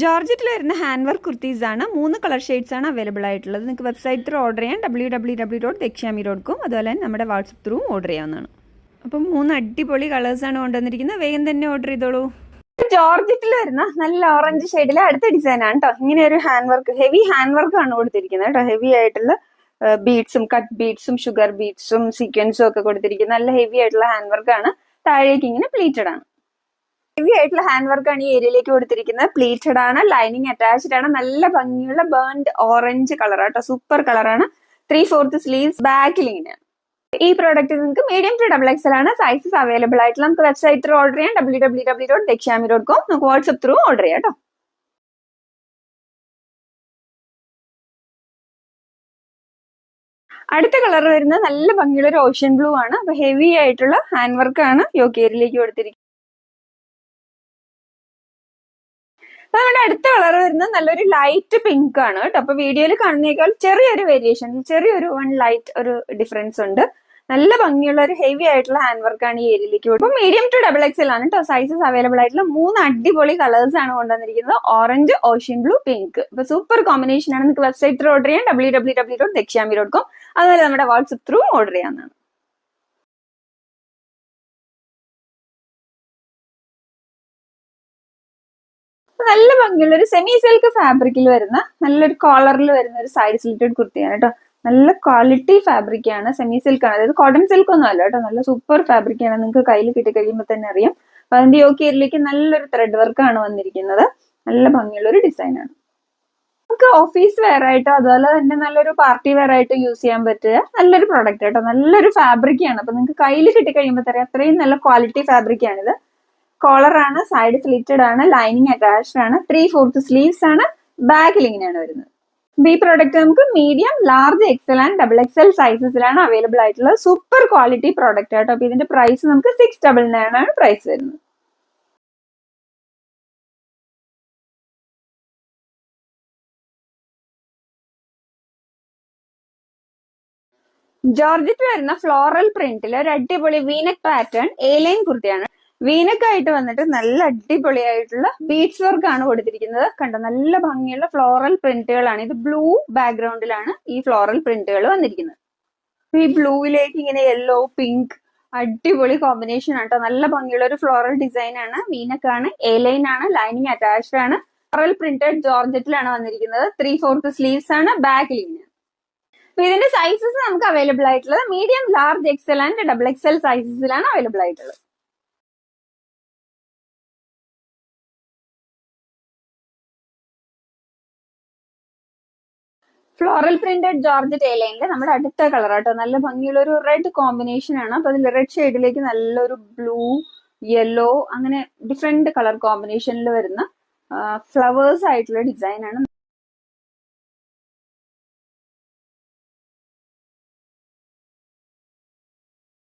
ജോർജറ്റിൽ വരുന്ന hand work kurtis ആണ് മൂന്ന് കളർ ഷെയ്ഡ്സ് ആണ് അവൈലബിൾ ആയിട്ടുള്ളത്. നിങ്ങൾക്ക് വെബ്സൈറ്റ് ത്രൂ ഓർഡർ ചെയ്യാം W W W dot Dakshyami dot com അതുപോലെ തന്നെ നമ്മുടെ വാട്സപ്പ് ത്രൂ ഓർഡർ ചെയ്യാവുന്നതാണ്. അപ്പം മൂന്ന് അടിപൊളി കളേഴ്സാണ് കൊണ്ടുവന്നിരിക്കുന്നത്. വേഗം തന്നെ ഓർഡർ ചെയ്തോളൂ. ജോർജറ്റിൽ വരുന്ന നല്ല ഓറഞ്ച് ഷെയ്ഡിലെ അടുത്ത ഡിസൈൻ ആണ് കേട്ടോ ഇങ്ങനെ ഒരു hand work heavy hand work ആണ് കൊടുത്തിരിക്കുന്നത് കേട്ടോ ഹെവി ആയിട്ടുള്ള ബീഡ്സും കട്ട് ബീഡ്സും ഷുഗർ ബീഡ്സും സീക്വൻസും ഒക്കെ കൊടുത്തിരിക്കുന്നത്. നല്ല ഹെവി ആയിട്ടുള്ള ഹാൻഡ് വർക്ക് ആണ്. താഴേക്ക് ഇങ്ങനെ പ്ലീറ്റഡ് ആണ്. ഹെവി ആയിട്ടുള്ള ഹാൻഡ് വർക്ക് ആണ് ഈ ഏരിയയിലേക്ക് കൊടുത്തിരിക്കുന്നത്. പ്ലീറ്റഡ് ആണ് ലൈനിങ് അറ്റാച്ച്ഡ് ആണ് നല്ല ഭംഗിയുള്ള ബേൺഡ് ഓറഞ്ച് കളർ ആട്ടോ സൂപ്പർ കളറാണ് ത്രീ ഫോർത്ത് സ്ലീവ്സ് ബാക്കിൽ ഇങ്ങനെയാണ് ഈ പ്രോഡക്റ്റ് നിങ്ങൾക്ക് മീഡിയം ടു ഡബിൾ എക്സൽ ആണ് സൈസസ് അവൈലബിൾ ആയിട്ടുള്ള നമുക്ക് വെബ്സൈറ്റ് ത്രൂ ഓർഡർ ചെയ്യാം W W W dot Dakshyami dot com നമുക്ക് വാട്സ്ആപ്പ് ത്രൂ ഓർഡർ ചെയ്യാം കേട്ടോ അടുത്ത കളർ വരുന്നത് നല്ല ഭംഗിയുള്ള ഒരു ഓഷ്യൻ ബ്ലൂ ആണ്. അപ്പൊ ഹെവി ആയിട്ടുള്ള ഹാൻഡ് വർക്ക് ആണ് യോക്കേരിലേക്ക് കൊടുത്തിരിക്കുന്നത്. അപ്പൊ നമ്മുടെ അടുത്ത കളർ വരുന്നത് നല്ലൊരു ലൈറ്റ് പിങ്ക് ആണ് കേട്ടോ. അപ്പൊ വീഡിയോയിൽ കാണുന്നേക്കാൾ ചെറിയൊരു വേരിയേഷൻ ചെറിയൊരു വൺ ലൈറ്റ് ഒരു ഡിഫറൻസ് ഉണ്ട്. നല്ല ഭംഗിയുള്ള ഒരു ഹെവി ആയിട്ടുള്ള ഹാൻഡ് വർക്ക് ആണ് ഈ ഏരിയയിലേക്ക് അപ്പൊ മീഡിയം ടു ഡബിൾ എക്സൽ ആണ് കേട്ടോ. സൈസസ് അവൈലബിൾ ആയിട്ടുള്ള മൂന്ന് അടിപൊളി കളേഴ്സ് ആണ് കൊണ്ടുവന്നിരിക്കുന്നത്. ഓറഞ്ച് ഓഷ്യൻ ബ്ലൂ പിങ്ക് ഇപ്പൊ സൂപ്പർ കോമ്പിനേഷൻ ആണ്. നിങ്ങൾക്ക് വെബ്സൈറ്റ് ത്രൂ ഓർഡർ ചെയ്യാൻ W W W dot Dakshyami dot com അതുപോലെ നമ്മുടെ വാട്സപ്പ് ത്രൂ ഓർഡർ ചെയ്യാവുന്നതാണ്. നല്ല ഭംഗിയുള്ള ഒരു സെമി സിൽക്ക് ഫാബ്രിക്കിൽ വരുന്ന നല്ലൊരു കോളറിൽ വരുന്ന ഒരു സൈഡ് സ്ലിറ്റഡ് കുർത്തിയാണ് കേട്ടോ. നല്ല ക്വാളിറ്റി ഫാബ്രിക് ആണ് സെമി സിൽക്ക് ആണ്. അതായത് കോട്ടൺ സിൽക്ക് ഒന്നും അല്ല കേട്ടോ. നല്ല സൂപ്പർ ഫാബ്രിക് ആണ്. നിങ്ങൾക്ക് കയ്യിൽ കിട്ടി കഴിയുമ്പോൾ തന്നെ അറിയാം. അപ്പൊ അതിന്റെ യോക്കിയറിലേക്ക് നല്ലൊരു ത്രെഡ് വർക്ക് ആണ് വന്നിരിക്കുന്നത്. നല്ല ഭംഗിയുള്ള ഒരു ഡിസൈൻ ആണ്. നമുക്ക് ഓഫീസ് വെയർ ആയിട്ടോ അതുപോലെ തന്നെ നല്ലൊരു പാർട്ടി വെയർ ആയിട്ട് യൂസ് ചെയ്യാൻ പറ്റിയ നല്ലൊരു പ്രോഡക്റ്റ് കേട്ടോ നല്ലൊരു ഫാബ്രിക് ആണ്. അപ്പൊ നിങ്ങൾക്ക് കയ്യിൽ കിട്ടി കഴിയുമ്പോൾ തരാം അത്രയും നല്ല ക്വാളിറ്റി ഫാബ്രിക് ആണിത്. കോളർ ആണ് സൈഡ് സ്ലിറ്റഡ് ആണ് ലൈനിങ് അറ്റാച്ച്ഡ് ആണ് ത്രീ ഫോർത്ത് സ്ലീവ്സ് ആണ് ബാക്കിൽ ഇങ്ങനെയാണ് വരുന്നത്. ബി പ്രോഡക്റ്റ് നമുക്ക് medium large XL and double XL സൈസസിലാണ് available ആയിട്ടുള്ളത് സൂപ്പർ ക്വാളിറ്റി പ്രോഡക്റ്റ് ആട്ടോ അപ്പൊ ഇതിന്റെ പ്രൈസ് നമുക്ക് സിക്സ് ഡബിൾ നയൻ ആണ് പ്രൈസ് വരുന്നത്. ജോർജറ്റ് വരുന്ന ഫ്ലോറൽ പ്രിന്റിൽ ഒരു അടിപൊളി V neck pattern A line line കുർത്തിയാണ്. വീനക്ക് ആയിട്ട് വന്നിട്ട് നല്ല അടിപൊളിയായിട്ടുള്ള ബീഡ്സ് വർക്ക് ആണ് കൊടുത്തിരിക്കുന്നത്. കണ്ടോ നല്ല ഭംഗിയുള്ള ഫ്ലോറൽ പ്രിന്റുകളാണ് ഇത് ബ്ലൂ ബാക്ക്ഗ്രൗണ്ടിലാണ് ഈ ഫ്ലോറൽ പ്രിന്റുകൾ വന്നിരിക്കുന്നത്. ഈ ബ്ലൂവിലേക്ക് ഇങ്ങനെ യെല്ലോ പിങ്ക് അടിപൊളി കോമ്പിനേഷൻ ആണ് കേട്ടോ നല്ല ഭംഗിയുള്ള ഒരു ഫ്ലോറൽ ഡിസൈൻ ആണ്. വീനക്കാണ് എ ലൈൻ ആണ് ലൈനിങ് അറ്റാച്ച്ഡ് ആണ്. ഫ്ലോറൽ പ്രിന്റഡ് ജോർജറ്റിലാണ് വന്നിരിക്കുന്നത്. ത്രീ ഫോർത്ത് സ്ലീവ്സ് ആണ് ബാക്ക് ഇങ്ങനെ അപ്പൊ ഇതിന്റെ സൈസസ് നമുക്ക് അവൈലബിൾ ആയിട്ടുള്ളത് medium large XL and double XL സൈസസിലാണ് available ആയിട്ടുള്ളത്. ഫ്ലോറൽ പ്രിന്റഡ് ജോർജ് ടൈലൈനിലെ നമ്മുടെ അടുത്ത കളർ ആട്ടോ. നല്ല ഭംഗിയുള്ള ഒരു റെഡ് കോമ്പിനേഷൻ ആണ്. അപ്പൊ അതിൽ റെഡ് ഷെയ്ഡിലേക്ക് നല്ലൊരു ബ്ലൂ യെല്ലോ അങ്ങനെ ഡിഫറെന്റ് കളർ കോമ്പിനേഷനിൽ വരുന്ന ഫ്ലവേഴ്സ് ആയിട്ടുള്ള ഡിസൈൻ ആണ്